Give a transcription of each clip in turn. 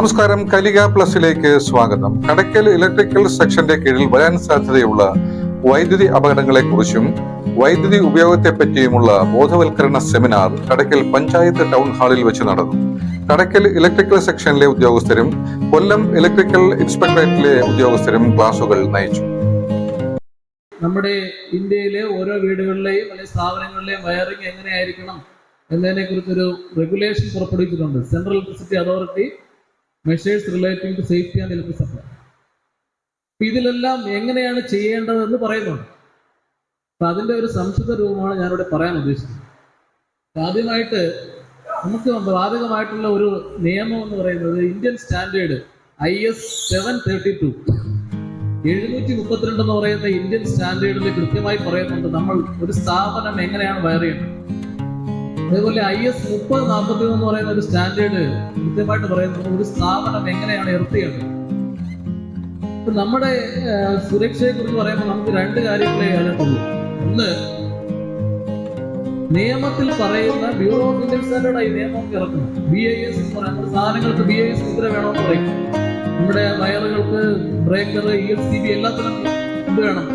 നമസ്കാരം കലിക പ്ലസിലേക്ക് സ്വാഗതം. കടക്കൽ ഇലക്ട്രിക്കൽ സെക്ഷന്റെ കീഴിൽ വരാൻ സാധ്യതയുള്ള വൈദ്യുതി അപകടങ്ങളെക്കുറിച്ചും വൈദ്യുതി ഉപയോഗത്തെ പറ്റിയുമുള്ള ബോധവൽക്കരണ സെമിനാർ കടക്കൽ പഞ്ചായത്ത് ടൗൺ ഹാളിൽ വെച്ച് നടന്നു. കടക്കൽ ഇലക്ട്രിക്കൽ സെക്ഷനിലെ ഉദ്യോഗസ്ഥരും കൊല്ലം ഇലക്ട്രിക്കൽ ഇൻസ്പെക്ടറേറ്റിലെ ഉദ്യോഗസ്ഥരും ക്ലാസുകൾ നയിച്ചു. നമ്മുടെ ഇന്ത്യയിലെ ഓരോ വീടുകളിലെയും അല്ലെങ്കിൽ സ്ഥാപനങ്ങളിലെയും വയറിംഗ് എങ്ങനെയായിരിക്കണം എന്നതിനെ കുറിച്ചൊരു റെഗുലേഷൻ പുറപ്പെടുവിച്ചിട്ടുണ്ട്. Central electricity authority measures relating to safety and health supply ഇതിലെല്ലാം എങ്ങനെയാണ് ചെയ്യേണ്ടതെന്ന് പറയുന്നുണ്ട്. അപ്പൊ അതിന്റെ ഒരു സംശുദ്ധ രൂപമാണ് ഞാനിവിടെ പറയാൻ ഉദ്ദേശിക്കുന്നത്. ആദ്യമായിട്ട് നമുക്ക് ബാധകമായിട്ടുള്ള ഒരു നിയമം എന്ന് പറയുന്നത് Indian standard I S seven thirty two എഴുന്നൂറ്റി മുപ്പത്തിരണ്ട് എന്ന് പറയുന്ന ഇന്ത്യൻ സ്റ്റാൻഡേർഡിൽ കൃത്യമായി പറയുന്നുണ്ട് നമ്മൾ ഒരു സ്ഥാപനം എങ്ങനെയാണ് വയർ ചെയ്യുന്നത് അതേപോലെ ഐ എസ് മുപ്പത് നാൽപ്പത്തി എന്ന് പറയുന്ന ഒരു സ്റ്റാൻഡേർഡ് കൃത്യമായിട്ട് പറയുന്നത് ഒരു സ്ഥാപനം എങ്ങനെയാണ് എർത്തിയത് നമ്മുടെ സുരക്ഷയെ കുറിച്ച് പറയുമ്പോൾ നമുക്ക് രണ്ട് കാര്യങ്ങളെ അതിനകത്തുള്ളൂ ഒന്ന് നിയമത്തിൽ പറയുന്ന ബ്യൂറോ ഓഫ് ഇന്ത്യൻ സ്റ്റാൻഡേർഡ് ഈ നിയമം ഇറക്കുന്നു. ബി ഐ എസ് എന്ന് പറയുന്നത് സാധനങ്ങൾക്ക് ബി ഐ എസ് മുദ്ര വേണമെന്ന് പറയും. നമ്മുടെ വയറുകൾക്ക് breaker E L C B എല്ലാത്തിനും ഇത് വേണം.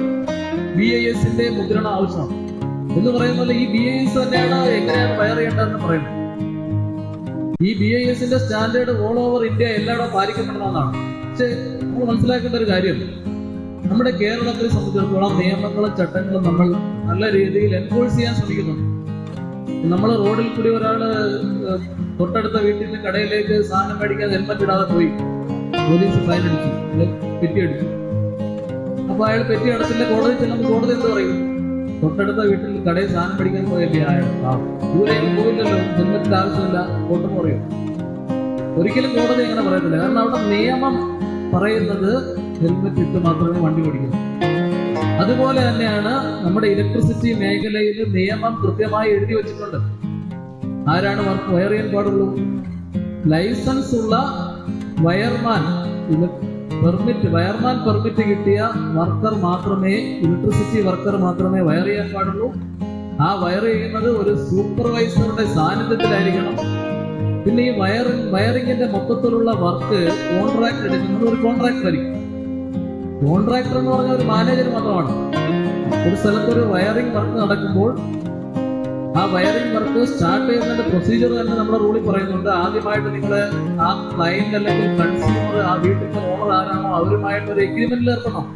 ബി ഐ എസിന്റെ മുദ്രണം ആവശ്യമാണ്. എന്ന് പറയുന്നത് ഈ ബി ഐ എസ് തന്നെയാണ് എങ്ങനെയാണ് വയർ ചെയ്യേണ്ടതെന്ന് പറയുന്നത്. ഈ ബി ഐ എസിന്റെ സ്റ്റാൻഡേർഡ് ഓൾ ഓവർ ഇന്ത്യ എല്ലായിടവും പാലിക്കപ്പെടണമെന്നാണ് പക്ഷെ നമ്മൾ മനസ്സിലാക്കേണ്ട ഒരു കാര്യം. നമ്മുടെ കേരളത്തെ സംബന്ധിച്ചിടത്തോളം നിയമങ്ങളും ചട്ടങ്ങളും നമ്മൾ നല്ല രീതിയിൽ എൻഫോഴ്സ് ചെയ്യാൻ ശ്രമിക്കുന്നുണ്ട്. നമ്മൾ റോഡിൽ കൂടി ഒരാൾ തൊട്ടടുത്ത വീട്ടിൽ നിന്ന് കടയിലേക്ക് സാധനം മേടിക്കാൻ ഹെൽമെറ്റ് ഇടാതെ പോയി. പോലീസ് ഫൈൻ അടിച്ചു. പെറ്റി അടിച്ചു. അപ്പൊ അയാൾ പെറ്റി അടച്ചില്ല കോടതി ചെല്ലുമ്പോൾ കോടതി എന്ത് പറയും? തൊട്ടടുത്ത വീട്ടിൽ കടയിൽ സാധനം പഠിക്കാൻ പോയല്ലേ അയാൾ ആ, ദൂരെ പോയില്ലല്ലോ. ജന്മത്തിന്റെ ആവശ്യമില്ല. കോട്ടം പറയും. ഒരിക്കലും കോടതി അങ്ങനെ പറയത്തില്ല. കാരണം അവിടെ നിയമം പറയുന്നത് ഹെൽമെറ്റ് ഇട്ട് മാത്രമേ വണ്ടി ഓടിക്കൂ. അതുപോലെ തന്നെയാണ് നമ്മുടെ ഇലക്ട്രിസിറ്റി മേഖലയിൽ നിയമം കൃത്യമായി എഴുതി വെച്ചിട്ടുണ്ട്. ആരാണ് വയർ ചെയ്യാൻ പാടുള്ളൂ? ലൈസൻസ് ഉള്ള വയർമാൻ പെർമിറ്റ് വയർമാൻ പെർമിറ്റ് കിട്ടിയ വർക്കർ മാത്രമേ ഇലക്ട്രിസിറ്റി വർക്കർ മാത്രമേ വയർ ചെയ്യാൻ പാടുള്ളൂ. ആ വയർ ചെയ്യുന്നത് ഒരു സൂപ്പർവൈസറുടെ സാന്നിധ്യത്തിലായിരിക്കണം. പിന്നെ ഈ വയർ വയറിങ്ങിന്റെ മൊത്തത്തിലുള്ള വർക്ക് കോൺട്രാക്ട് എടുക്കുന്നത് ഒരു കോൺട്രാക്ടർ ആയിരിക്കും. കോൺട്രാക്ടർ എന്ന് പറഞ്ഞ ഒരു മാനേജർ മാത്രമാണ്. ഒരു സ്ഥലത്ത് ഒരു വയറിംഗ് വർക്ക് നടക്കുമ്പോൾ ആ വയറിംഗ് വർക്ക് സ്റ്റാർട്ട് ചെയ്യുന്നതിന്റെ പ്രൊസീജിയർ തന്നെ നമ്മുടെ റൂളിൽ പറയുന്നുണ്ട്. ആദ്യമായിട്ട് നിങ്ങൾ ആ ക്ലൈന്റ് അല്ലെങ്കിൽ കൺസ്യൂമർ ആ വീട്ടിന്റെ ഓണർ ആരാണോ അവരുമായിട്ട് ഒരു എഗ്രിമെന്റിൽ ഏർപ്പെടണം.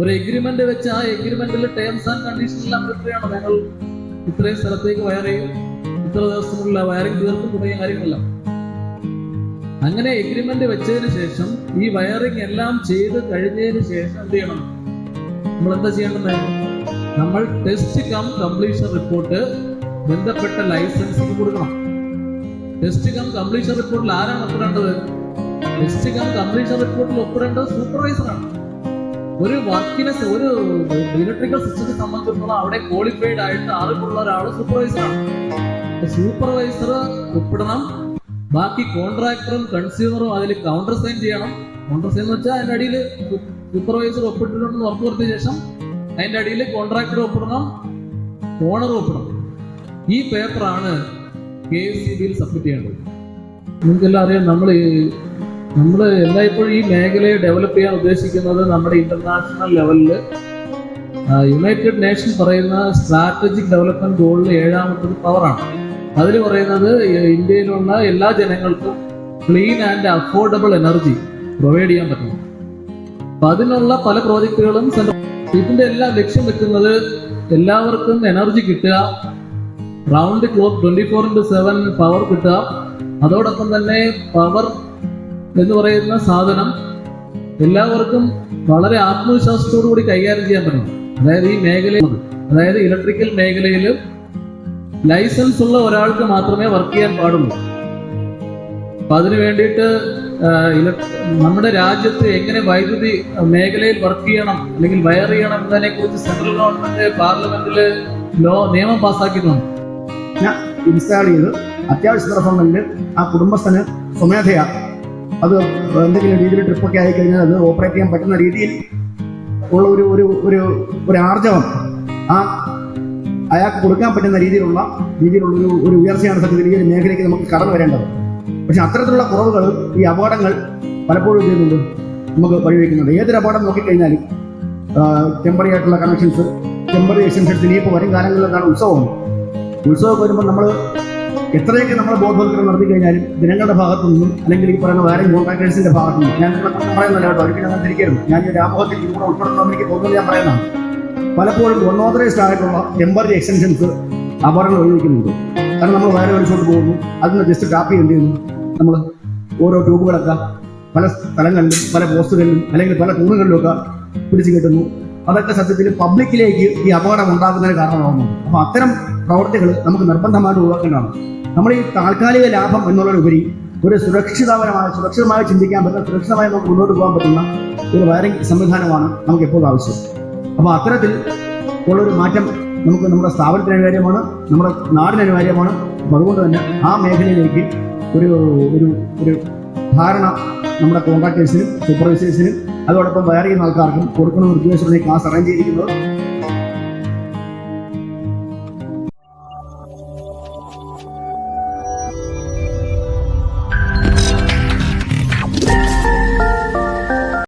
ഒരു എഗ്രിമെന്റ് വെച്ച് ആ എഗ്രിമെന്റിൽ ടേംസ് ആൻഡ് കണ്ടീഷൻ എല്ലാം എത്രയാണ് ഞങ്ങൾ ഇത്രയും സ്ഥലത്തേക്ക് വയർ ചെയ്യും. ഇത്ര ദിവസത്തിനുള്ള വയറിംഗ് തീർക്കും തുടങ്ങിയ കാര്യങ്ങളെല്ലാം. അങ്ങനെ എഗ്രിമെന്റ് വെച്ചതിന് ശേഷം ഈ വയറിംഗ് എല്ലാം ചെയ്ത് കഴിഞ്ഞതിന് ശേഷം എന്ത് ചെയ്യണം? നമ്മൾ എന്താ ചെയ്യേണ്ടത്? നമ്മൾ ടെസ്റ്റ് കം കംപ്ലീഷൻ റിപ്പോർട്ട് ബന്ധപ്പെട്ട ലൈസൻസിന് കൊടുക്കണം. ടെസ്റ്റ് കം കംപ്ലീഷൻ റിപ്പോർട്ടിൽ ആരാണ് ഒപ്പിടേണ്ടത്? ടെസ്റ്റ് കം കംപ്ലീഷൻ റിപ്പോർട്ടിൽ ഒപ്പിടേണ്ടത് സൂപ്പർവൈസറാണ് ഒരു വർക്കിനെ ഒരു ഇലക്ട്രിക്കൽ സിസ്റ്റത്തെ സംബന്ധിച്ചിടത്തോളം അവിടെ ക്വാളിഫൈഡ് ആയിട്ട് അറിവുള്ള ഒരാൾ സൂപ്പർവൈസറാണ് സൂപ്പർവൈസർ ഒപ്പിടണം. ബാക്കി കോൺട്രാക്ടറും കൺസ്യൂമറും അതിൽ കൗണ്ടർ സൈൻ ചെയ്യണം. കൗണ്ടർ സൈൻ വെച്ചാൽ അതിന്റെ അടിയിൽ സൂപ്പർവൈസർ ഒപ്പിട്ടിട്ടുണ്ടെന്ന് ഉറപ്പുവരുത്തിയ ശേഷം അതിന്റെ അടിയിൽ കോൺട്രാക്ടർ ഒപ്പിടണം ഓണർ ഒപ്പിടണം. ഈ പേപ്പറാണ് കെ എസ് സി ബിയിൽ സബ്മിറ്റ് ചെയ്യേണ്ടത്. നിങ്ങൾക്കെല്ലാം അറിയാം നമ്മൾ നമ്മൾ എല്ലായ്പ്പോഴും ഈ മേഖലയെ ഡെവലപ്പ് ചെയ്യാൻ ഉദ്ദേശിക്കുന്നത് നമ്മുടെ ഇന്റർനാഷണൽ ലെവലിൽ യുണൈറ്റഡ് നേഷൻ പറയുന്ന സ്ട്രാറ്റജിക് ഡെവലപ്മെന്റ് ഗോളിൽ ഏഴാമത്തത് പവറാണ് അതിൽ പറയുന്നത് ഇന്ത്യയിലുള്ള എല്ലാ ജനങ്ങൾക്കും clean and affordable energy provide ചെയ്യാൻ പറ്റണം. അപ്പൊ അതിനുള്ള പല പ്രോജക്റ്റുകളും ഇതിന്റെ എല്ലാം ലക്ഷ്യം വെക്കുന്നത് എല്ലാവർക്കും എനർജി കിട്ടുക. Round clock twenty four into seven power കിട്ടുക. അതോടൊപ്പം തന്നെ പവർ എന്ന് പറയുന്ന സാധനം എല്ലാവർക്കും വളരെ ആത്മവിശ്വാസത്തോടു കൂടി കൈകാര്യം ചെയ്യാൻ പറ്റണം അതായത് ഈ മേഖലയിൽ അതായത് ഇലക്ട്രിക്കൽ മേഖലയിൽ ലൈസൻസ് ഉള്ള ഒരാൾക്ക് മാത്രമേ വർക്ക് ചെയ്യാൻ പാടുള്ളൂ. അപ്പൊ അതിനു വേണ്ടിയിട്ട് നമ്മുടെ രാജ്യത്ത് എങ്ങനെ വൈദ്യുതി മേഖലയിൽ വർക്ക് ചെയ്യണം അല്ലെങ്കിൽ വയർ ചെയ്യണം എന്നതിനെ കുറിച്ച് സെൻട്രൽ ഗവൺമെന്റ് പാർലമെന്റിൽ ലോ നിയമം പാസ്സാക്കിയിട്ടുണ്ട്. ഇൻസ്റ്റാൾ ചെയ്ത് അത്യാവശ്യ സന്ദർഭങ്ങളിൽ ആ കുടുംബസ്ഥന് സ്വമേധയാ അത് എന്തെങ്കിലും രീതിയിൽ ട്രിപ്പൊക്കെ ആയി കഴിഞ്ഞാൽ അത് ഓപ്പറേറ്റ് ചെയ്യാൻ പറ്റുന്ന രീതിയിൽ ഉള്ള ഒരു ഒരു ഒരു ഒരു ആർജവം. ആ അയാൾക്ക് കൊടുക്കാൻ പറ്റുന്ന രീതിയിലുള്ള രീതിയിലുള്ള ഒരു ഒരു ഉയർച്ചയാണ് സത്യത്തിൽ ഈ ഒരു മേഖലയ്ക്ക് നമുക്ക് കടന്നു വരേണ്ടത്. പക്ഷെ അത്തരത്തിലുള്ള കുറവുകൾ ഈ അപകടങ്ങൾ പലപ്പോഴും ചെയ്യുന്നുണ്ട്? നമുക്ക് വഴിവെക്കുന്നുണ്ട് ഏതൊരു അപകടം നോക്കിക്കഴിഞ്ഞാലും ടെമ്പറി ആയിട്ടുള്ള കണക്ഷൻസ് ടെമ്പറി എക്സ്റ്റൻഷൻസ് ഇനിയിപ്പോൾ വരും കാലങ്ങളിൽ എന്താണ് ഉത്സവം? ഉത്സവം വരുമ്പോൾ നമ്മൾ എത്രയൊക്കെ നമ്മൾ ബോധവൽക്കരണം നടത്തി കഴിഞ്ഞാലും ജനങ്ങളുടെ ഭാഗത്തു നിന്നും അല്ലെങ്കിൽ ഈ പറയുന്ന വേറെ കോൺട്രാക്ടേഴ്സിന്റെ ഭാഗത്തു നിന്നും ഞാൻ കുറ്റം പറയുന്നില്ല കേട്ടോ ഒരിക്കലും ഞാൻ തിരിക്കരുത്. ഞാൻ ഈ രാമോഹത്തിൽ ഇവിടെ ഉൾപ്പെടുത്തണമെന്ന് എനിക്ക് തോന്നുന്നത് ഞാൻ പറയുന്നതാണ്. പലപ്പോഴും ഒന്നോതറൈസ്ഡ് ആയിട്ടുള്ള ടെമ്പററി എക്സ്റ്റൻഷൻസ് അപകടങ്ങൾ ഒഴിവെക്കുന്നുണ്ട്. കാരണം നമ്മൾ വേറെ ഒരു ഷോട്ട് പോകുന്നു അതിന് ജസ്റ്റ് ടാപ്പ് ചെയ്യുന്നു? നമ്മൾ ഓരോ ട്യൂബുകളൊക്കെ പല സ്ഥലങ്ങളിലും പല പോസ്റ്റുകളിലും അല്ലെങ്കിൽ പല ടൂണുകളിലൊക്കെ പിടിച്ചു കിട്ടുന്നു. അതൊക്കെ സത്യത്തിൽ പബ്ലിക്കിലേക്ക് ഈ അപകടം ഉണ്ടാക്കുന്നതിന് കാരണമാകുന്നു അപ്പോൾ അത്തരം പ്രവർത്തികൾ നമുക്ക് നിർബന്ധമായിട്ട് ഒഴിവാക്കേണ്ടതാണ്. നമ്മൾ ഈ താൽക്കാലിക ലാഭം എന്നുള്ളതിനുപരി ഒരു സുരക്ഷിതപരമായ സുരക്ഷിതമായി ചിന്തിക്കാൻ പറ്റുന്ന സുരക്ഷിതമായി നമുക്ക് മുന്നോട്ട് പോകാൻ പറ്റുന്ന ഒരു വയറിംഗ് സംവിധാനമാണ് നമുക്ക് എപ്പോഴും ആവശ്യം. അപ്പോൾ അത്തരത്തിൽ ഉള്ളൊരു മാറ്റം നമുക്ക് നമ്മുടെ സ്ഥാപനത്തിന് അനിവാര്യമാണ് നമ്മുടെ നാടിന് അനിവാര്യമാണ് അതുകൊണ്ട് തന്നെ ആ മേഖലയിലേക്ക് ഒരു ഒരു ഒരു ധാരണ നമ്മുടെ കോൺട്രാക്ടേഴ്സിനും സൂപ്പർവൈസേഴ്സിനും അതോടൊപ്പം വേറെ ചെയ്യുന്ന ആൾക്കാർക്കും കൊടുക്കണമെന്ന് ഈ ക്ലാസ് അറേഞ്ച് ചെയ്തിരിക്കുന്നത്.